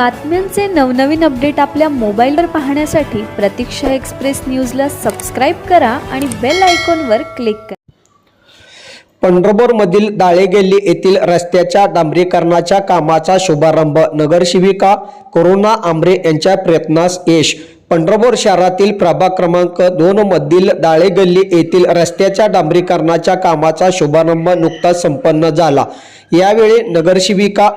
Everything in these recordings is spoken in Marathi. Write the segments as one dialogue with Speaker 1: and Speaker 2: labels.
Speaker 1: बातम्यांचे नवनवीन अपडेट आपल्या मोबाईलवर पाहण्यासाठी प्रतीक्षा एक्सप्रेस न्यूजला सबस्क्राईब करा आणि बेल आयकॉनवर क्लिक करा.
Speaker 2: पंढरपूरमधील दाळेगल्ली येथील रस्त्याच्या डांबरीकरणाच्या कामाचा शुभारंभ नगरसेविका करुणा आंबरे यांच्या प्रयत्नास यश पंढरपूर शहरातील प्रभाग क्रमांक दोन मधील दाळेगल्ली येथील रस्त्याच्या डांबरीकरणाच्या कामाचा शुभारंभ नुकताच संपन्न झाला. यावेळी नगरसेविका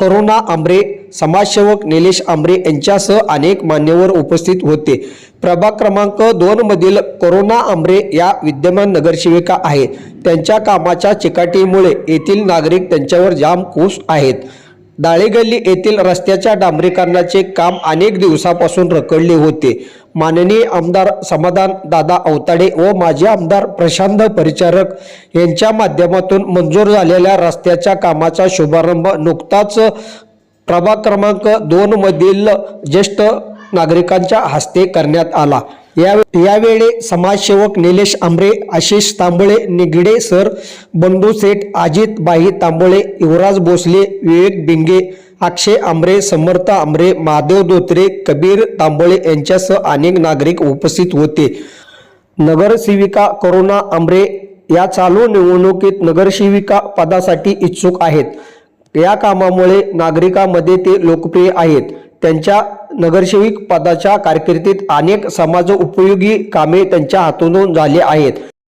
Speaker 2: करुणा आंबरे समाजसेवक निलेश आंबरे यांच्यासह अनेक मान्यवर उपस्थित होते. प्रभाग क्रमांक दोन मधील करुणा आंबरे या विद्यमान नगरसेविका आहेत. त्यांच्या कामाच्या चिकाटीमुळे येथील नागरिक त्यांच्यावर जाम खुश आहेत. दाळेगल्ली येथील रस्त्याच्या डांबरीकरणाचे काम अनेक दिवसापासून रखडले होते. माननीय आमदार समाधान दादा अवताडे व माजी आमदार प्रशांत परिचारक यांच्या माध्यमातून मंजूर झालेल्या रस्त्याच्या कामाचा शुभारंभ नुकताच प्रभाग क्रमांक दोनमधील ज्येष्ठ नागरिकांच्या हस्ते करण्यात आला. यावेळी समाजसेवक निलेश आंबरे आशिष तांबळे निगडे सर बंडू सेठ अजित बाई तांबळे युवराज भोसले विवेक बिंगे अक्षय आंबरे समर्थ आंबरे महादेव धोत्रे कबीर तांबळे यांच्यासह अनेक नागरिक उपस्थित होते. नगरसेविका करुणा आंबरे या चालू निवडणुकीत नगरसेविका पदासाठी इच्छुक आहेत. या कामामुळे नागरिकांमध्ये ते लोकप्रिय आहेत. त्यांच्या नगरसेविक पदाच्या कारकिर्दीत अनेक समाज उपयोगी कामे त्यांच्या हातून झाली आहेत.